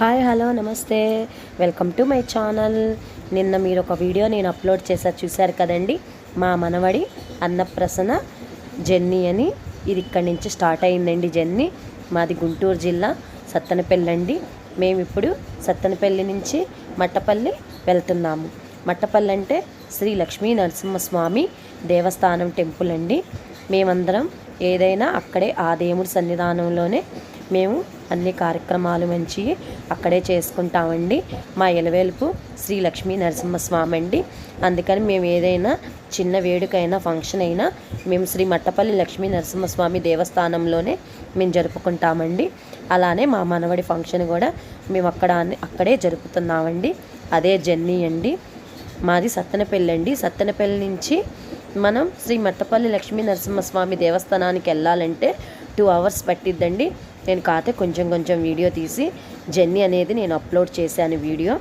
Hi hello namaste. Welcome to my channel. నిన్న మీరు ఒక వీడియో నేను అప్లోడ్ చేసా చూశారు కదండి? మా మనవడి అన్నప్రసన్న జర్నీ అని ఇది ఇక్కడి నుంచి స్టార్ట్ అయిందండి జర్నీ మాది గుంటూరు జిల్లా సత్తెనపల్లి అండి. మేము ఇప్పుడు సత్తనపల్లి నుంచి మట్టపల్లి వెళ్తున్నాము. మట్టపల్లి అంటే శ్రీ లక్ష్మీ నరసింహస్వామి దేవస్థానం టెంపుల్ అండి. మేమందరం ఏదైనా అక్కడే ఆ దేవుడి సన్నిధానంలోనే మేము అన్ని కార్యక్రమాలు మంచి అక్కడే చేసుకుంటామండి. మా ఎలవేలుపు శ్రీ లక్ష్మీ నరసింహస్వామి అండి. అందుకని మేము ఏదైనా చిన్న వేడుకైనా ఫంక్షన్ అయినా మేము శ్రీ మట్టపల్లి లక్ష్మీ నరసింహస్వామి దేవస్థానంలోనే మేము జరుపుకుంటామండి. అలానే మా మనవడి ఫంక్షన్ కూడా మేము అక్కడ అక్కడే జరుపుతున్నామండి. అదే జర్నీ అండి. మాది సత్తెనపల్లి అండి. సత్తెనపల్లి నుంచి మనం శ్రీ మట్టపల్లి లక్ష్మీ నరసింహస్వామి దేవస్థానానికి వెళ్ళాలంటే టూ అవర్స్ పట్టిద్దండి. నేను కాతే కొంచెం కొంచెం వీడియో తీసి జర్నీ అనేది నేను అప్లోడ్ చేశాను వీడియో.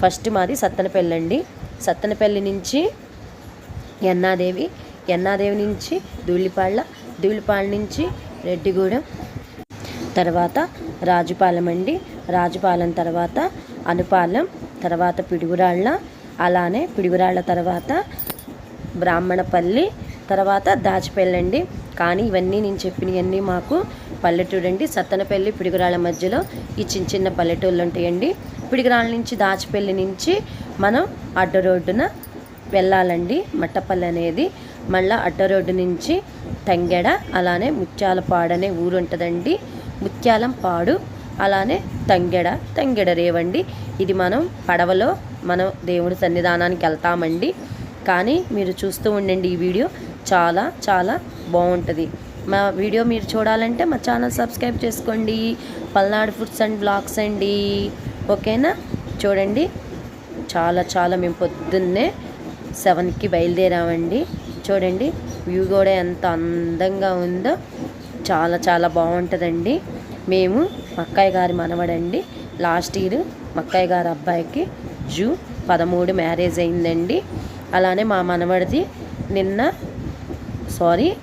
ఫస్ట్ మాది సత్తనపల్లి అండి. సత్తెనపల్లి నుంచి ఎన్నాదేవి ఎన్నాదేవి నుంచి ధూళిపాళ్ళ ధూళిపాళ్ళ నుంచి రెడ్డిగూడెం తర్వాత రాజుపాలెం అండి. రాజుపాలెం తర్వాత అనుపాలెం తర్వాత పిడుగురాళ్ళ అలానే పిడుగురాళ్ళ తర్వాత బ్రాహ్మణపల్లి తర్వాత దాచిపెళ్ళండి. కానీ ఇవన్నీ నేను చెప్పినవన్నీ మాకు పల్లెటూరు అండి. సత్తనపల్లి పిడుగురాళ్ళ మధ్యలో ఈ చిన్న చిన్న పల్లెటూళ్ళు ఉంటాయండి. పిడుగురాళ్ళ నుంచి దాచిపల్లి నుంచి మనం అడ్డ రోడ్డున వెళ్ళాలండి. మట్టపల్లి అనేది మళ్ళీ అడ్డ రోడ్డు నుంచి తంగెడ అలానే ముత్యాలపాడు అనే ఊరు ఉంటుందండి. ముత్యాలం పాడు అలానే తంగెడ తంగెడ రేవండి. ఇది మనం పడవలో మనం దేవుడి సన్నిధానానికి వెళ్తామండి. కానీ మీరు చూస్తూ ఉండండి ఈ వీడియో. చాలా చాలా బాగుంటుంది. మా వీడియో మీరు చూడాలంటే మా ఛానల్ సబ్స్క్రైబ్ చేసుకోండి. పల్నాడు ఫుడ్స్ అండ్ బ్లాగ్స్ అండి. ఓకేనా? చూడండి. చాలా చాలా మేము పొద్దున్నే సెవెన్కి బయలుదేరామండి. చూడండి. వ్యూ కూడా ఎంత అందంగా ఉందో. చాలా చాలా బాగుంటుందండి. మేము మక్కయ్య గారి మనవడండి. లాస్ట్ ఇయర్ మక్కయ్య గారి అబ్బాయికి జూ పదమూడు మ్యారేజ్ అయిందండి. అలానే మా మనవడిది నిన్న సారీ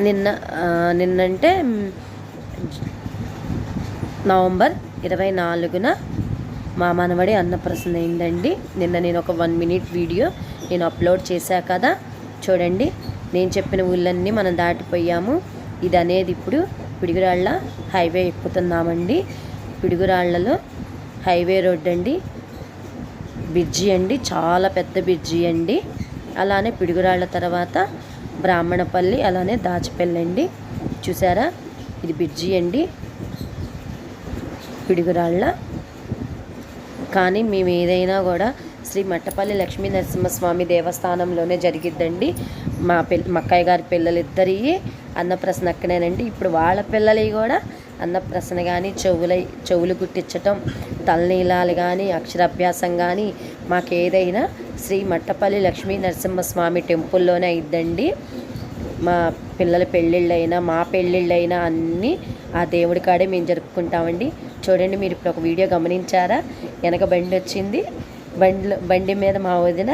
నిన్న నిన్నంటే నవంబర్ ఇరవై నాలుగున మా మనవడి అన్నప్రసన్న అయిందండి. నిన్న నేను ఒక వన్ మినిట్ వీడియో నేను అప్లోడ్ చేశా కదా. చూడండి నేను చెప్పిన ఊళ్ళన్నీ మనం దాటిపోయాము. ఇది అనేది ఇప్పుడు పిడుగురాళ్ళ హైవే ఎక్కుతున్నామండి. పిడుగురాళ్ళలో హైవే రోడ్ అండి. బ్రిడ్జి అండి చాలా పెద్ద బ్రిడ్జి అండి. అలానే పిడుగురాళ్ళ తర్వాత బ్రాహ్మణపల్లి అలానే దాచిపల్లి అండి చూసారా? ఇది బ్రిడ్జి అండి. పిడుగురాళ్ళ. కానీ మేము ఏదైనా కూడా శ్రీ మట్టపల్లి లక్ష్మీ నరసింహస్వామి దేవస్థానంలోనే జరిగిద్దండి. మా పిల్ల మక్కయ్య గారి పిల్లలిద్దరి అన్నప్రసన అక్కడేనండి ఇప్పుడు వాళ్ళ పిల్లలవి కూడా అన్నప్రసన కానీ చెవుల చెవులు గుట్టించటం తలనీలాలు కానీ అక్షరాభ్యాసం కానీ మాకేదైనా శ్రీ మట్టపల్లి లక్ష్మీ నరసింహస్వామి టెంపుల్లోనే అయిద్దండి. మా పిల్లల పెళ్ళిళ్ళైనా మా పెళ్ళిళ్ళైనా అన్నీ ఆ దేవుడి కాడే మేము జరుపుకుంటామండి. చూడండి మీరు ఇప్పుడు ఒక వీడియో గమనించారా? వెనక బండి వచ్చింది. బండి బండి మీద మా వదిన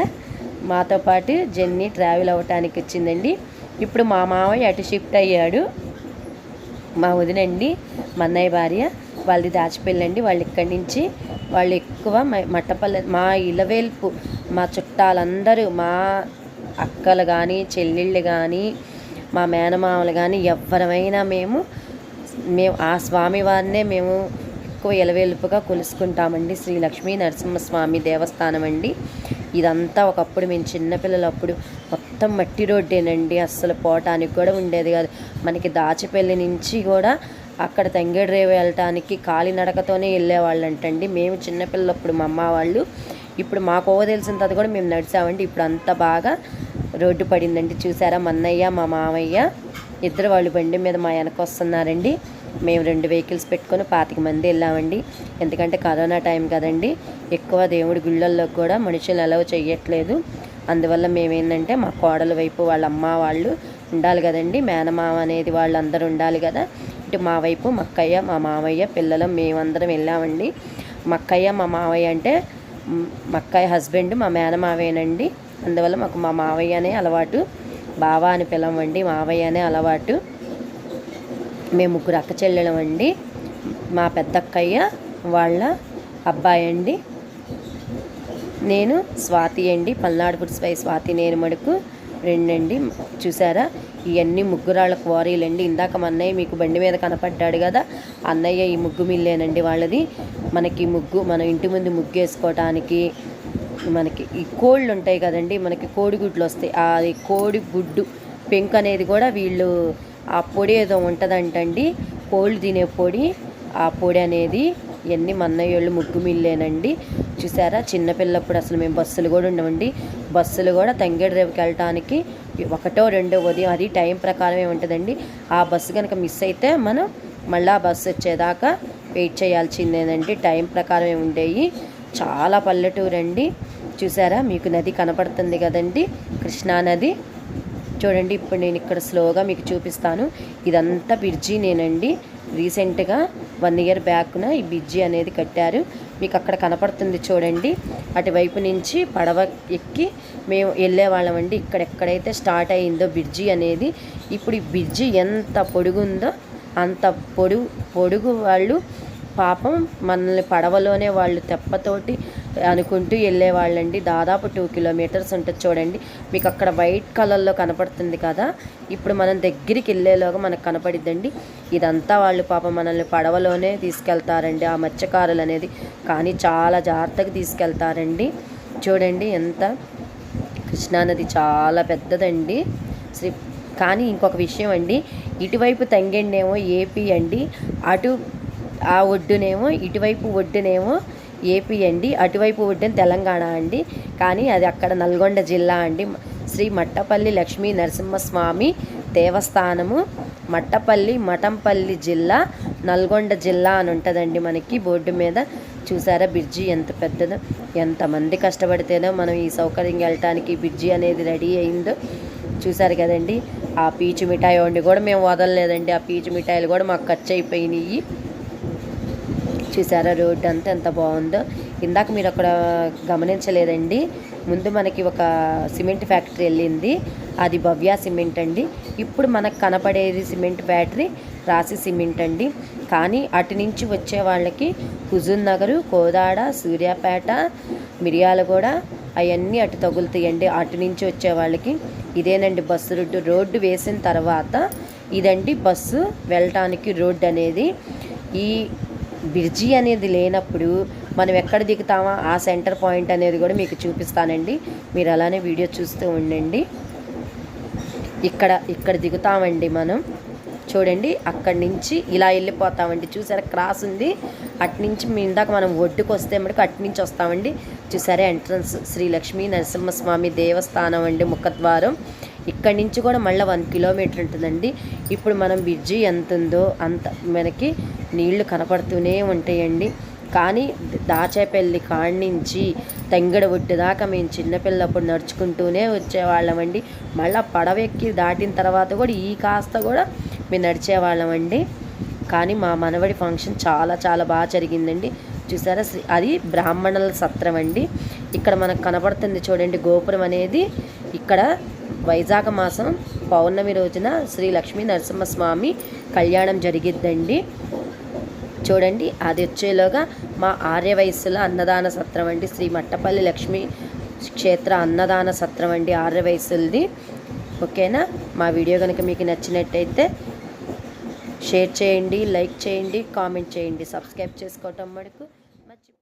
మాతో పాటు జర్నీ ట్రావెల్ అవ్వటానికి వచ్చిందండి. ఇప్పుడు మా మావయ్య అటు షిఫ్ట్ అయ్యాడు. మా వదినండి మా అన్నయ్య భార్య వాళ్ళది దాచిపెళ్ళండి. వాళ్ళు ఇక్కడి నుంచి వాళ్ళు ఎక్కువ మట్టపల్లె మా ఇలవేల్పు మా చుట్టాలందరూ మా అక్కలు కానీ చెల్లెళ్ళు కానీ మా మేనమామలు కానీ ఎవరమైనా మేము మేము ఆ స్వామివారినే మేము ఎక్కువ ఎలవేలుపుగా కొలుసుకుంటామండి. శ్రీ లక్ష్మీ నరసింహస్వామి దేవస్థానం అండి. ఇదంతా ఒకప్పుడు మేము చిన్నపిల్లలప్పుడు మొత్తం మట్టి రోడ్డేనండి. అస్సలు పోవటానికి కూడా ఉండేది కాదు. మనకి దాచిపల్లి నుంచి కూడా అక్కడ తంగేడ్రేవు వెళ్ళటానికి కాలినడకతోనే వెళ్ళేవాళ్ళంటండి. మేము చిన్నపిల్లప్పుడు మా అమ్మ వాళ్ళు. ఇప్పుడు మాకు తెలిసిన తర్వాత కూడా మేము నడిచామండి. ఇప్పుడు అంత బాగా రోడ్డు పడిందండి. చూసారా మా అన్నయ్య మా మామయ్య ఇద్దరు వాళ్ళు బండి మీద మా వెనక వస్తున్నారండి. మేము రెండు వెహికల్స్ పెట్టుకొని పాతిక మంది వెళ్ళామండి. ఎందుకంటే కరోనా టైం కదండి. ఎక్కువ దేవుడి గుళ్ళల్లో కూడా మనుషులు అలవ్ చేయట్లేదు. అందువల్ల మేమేంటంటే మా కోడల వైపు వాళ్ళ అమ్మ వాళ్ళు ఉండాలి కదండి. మేనమామ అనేది వాళ్ళందరూ ఉండాలి కదా. ఇటు మా వైపు మక్కయ్య మా మామయ్య పిల్లలు మేమందరం వెళ్ళామండి. మక్కయ్య మా మామయ్య అంటే మక్కయ్య హస్బెండ్ మా మేనమావేనండి అందువల్ల మాకు మా మావయ్య అనే అలవాటు బావా అని పిలవండి మావయ్య అనే అలవాటు. మేము ముగ్గురు అక్క చెల్లెలం అండి మా పెద్దక్కయ్య వాళ్ళ అబ్బాయి అండి నేను స్వాతి అండి. పల్నాడు పుడిసిపై స్వాతి నేను మడుకు రెండండి. చూసారా? ఇవన్నీ ముగ్గురాళ్ళ క్వారీలండి. ఇందాక మా అన్నయ్య మీకు బండి మీద కనపడ్డాడు కదా? అన్నయ్య ఈ ముగ్గు మిల్లేనండి వాళ్ళది. మనకి ముగ్గు మన ఇంటి ముందు ముగ్గు వేసుకోవటానికి మనకి ఈ కోళ్ళు ఉంటాయి కదండి? మనకి కోడిగుడ్లు వస్తాయి అది కోడిగుడ్డు పెంకు అనేది కూడా వీళ్ళు ఆ పొడి ఏదో ఉంటుందంటండి. కోళ్ళు తినే పొడి. ఆ పొడి అనేది ఇవన్నీ మన్నయ్యోళ్ళు ముగ్గు మిల్లేనండి. చూసారా? చిన్నపిల్లప్పుడు అసలు మేము బస్సులు కూడా ఉండమండి బస్సులు కూడా తంగేడు రేపుకి వెళ్ళటానికి ఒకటో రెండో ఉదయం అది టైం ప్రకారమే ఉంటుందండి. ఆ బస్సు కనుక మిస్ అయితే మనం మళ్ళీ ఆ బస్సు వచ్చేదాకా వెయిట్ చేయాల్సిందేనండి. టైం ప్రకారమే ఉండేవి చాలా పల్లెటూరు అండి చూసారా? మీకు నది కనపడుతుంది కదండి. కృష్ణా నది. చూడండి ఇప్పుడు నేను ఇక్కడ స్లోగా మీకు చూపిస్తాను. ఇదంతా బ్రిడ్జి నేనండి. రీసెంట్గా వన్ ఇయర్ బ్యాక్న ఈ బ్రిడ్జి అనేది కట్టారు. మీకు అక్కడ కనపడుతుంది చూడండి. అటువైపు నుంచి పడవ ఎక్కి మేము వెళ్ళేవాళ్ళమండి ఇక్కడ ఎక్కడైతే స్టార్ట్ అయిందో బ్రిడ్జి అనేది ఇప్పుడు ఈ బ్రిడ్జి ఎంత పొడుగుందో అంత పొడుగు పొడుగు వాళ్ళు పాపం మనల్ని పడవలోనే వాళ్ళు తెప్పతోటి అనుకుంటూ వెళ్ళేవాళ్ళండి. దాదాపు టూ కిలోమీటర్స్ ఉంటుంది చూడండి. మీకు అక్కడ వైట్ కలర్లో కనపడుతుంది కదా. ఇప్పుడు మనం దగ్గరికి వెళ్ళేలోగా మనకు కనపడిద్దండి. ఇదంతా వాళ్ళు పాపం మనల్ని పడవలోనే తీసుకెళ్తారండి. ఆ మత్స్యకారులు అనేది. కానీ చాలా జాగ్రత్తగా తీసుకెళ్తారండి. చూడండి ఎంత. కృష్ణానది చాలా పెద్దదండి. శ్రీ కానీ ఇంకొక విషయం అండి. ఇటువైపు తంగెండేమో ఏపీ అండి. అటు ఆ ఒడ్డునేమో ఇటువైపు ఒడ్డునేమో ఏపీ అండి. అటువైపు ఒడ్డున తెలంగాణ అండి. కానీ అది అక్కడ నల్గొండ జిల్లా అండి. శ్రీ మట్టపల్లి లక్ష్మీ నరసింహస్వామి దేవస్థానము. మట్టపల్లి మఠంపల్లి జిల్లా నల్గొండ జిల్లా అని ఉంటుందండి మనకి బోర్డు మీద. చూసారా బ్రిడ్జి ఎంత పెద్దదో ఎంతమంది కష్టపడితేనో మనం ఈ సౌకర్యం వెళ్ళటానికి బ్రిడ్జి అనేది రెడీ అయిందో. చూసారు కదండి. ఆ పీచు మిఠాయి వండి కూడా మేము వదలలేదండి. ఆ పీచు మిఠాయిలు కూడా మాకు ఖర్చు అయిపోయినాయి. చూసారా? రోడ్డు అంతా ఎంత బాగుందో. ఇందాక మీరు అక్కడ గమనించలేదండి. ముందు మనకి ఒక సిమెంట్ ఫ్యాక్టరీ వెళ్ళింది. అది భవ్య సిమెంట్ అండి. ఇప్పుడు మనకు కనపడేది సిమెంట్ ఫ్యాక్టరీ రాసి సిమెంట్ అండి. కానీ అటు నుంచి వచ్చే వాళ్ళకి హుజూర్ నగరు కోదాడ సూర్యాపేట మిరియాలగూడ అవన్నీ అటు తగులుతాయండి. అటు నుంచి వచ్చే వాళ్ళకి ఇదేనండి బస్సు రోడ్డు. రోడ్డు వేసిన తర్వాత ఇదండి బస్సు వెళ్ళటానికి రోడ్డు అనేది. ఈ బ్రిడ్జి అనేది లేనప్పుడు మనం ఎక్కడ దిగుతామా ఆ సెంటర్ పాయింట్ అనేది కూడా మీకు చూపిస్తానండి. మీరు అలానే వీడియో చూస్తూ ఉండండి. ఇక్కడ ఇక్కడ దిగుతామండి మనం. చూడండి అక్కడి నుంచి ఇలా వెళ్ళిపోతామండి. చూసారా క్రాస్ ఉంది. అటు నుంచి మీ ఇందాక మనం ఒడ్డుకు వస్తే మటుకు అటు నుంచి వస్తామండి. చూసారా ఎంట్రన్స్ శ్రీ లక్ష్మీ నరసింహస్వామి దేవస్థానం అండి ముఖద్వారం. ఇక్కడి నుంచి కూడా మళ్ళీ వన్ కిలోమీటర్ ఉంటుందండి. ఇప్పుడు మనం బ్రిడ్జి ఎంత ఉందో అంత మనకి నీళ్ళు కనపడుతూనే ఉంటాయండి. కానీ దాచేపల్లి కాడి నుంచి తెంగడ ఒడ్డు దాకా మేము చిన్నపిల్లప్పుడు నడుచుకుంటూనే వచ్చేవాళ్ళమండి. మళ్ళీ పడవెక్కి దాటిన తర్వాత కూడా ఈ కాస్త కూడా మేము నడిచేవాళ్ళమండి. కానీ మా మనవడి ఫంక్షన్ చాలా చాలా బాగా జరిగిందండి. చూసారా? అది బ్రాహ్మణుల సత్రం అండి. ఇక్కడ మనకు కనపడుతుంది చూడండి గోపురం అనేది. ఇక్కడ వైజాఖ మాసం పౌర్ణమి రోజున శ్రీ లక్ష్మీ నరసింహస్వామి కళ్యాణం జరిగిద్దండి. చూడండి అది వచ్చేలోగా మా ఆర్యవయస్సుల అన్నదాన సత్రం అండి. శ్రీ మట్టపల్లి లక్ష్మీ క్షేత్ర అన్నదాన సత్రం అండి ఆర్యవయస్సులది ఓకేనా? మా వీడియో కనుక మీకు నచ్చినట్టయితే షేర్ చేయండి లైక్ చేయండి కామెంట్ చేయండి. సబ్స్క్రైబ్ చేసుకోవటం మటుకు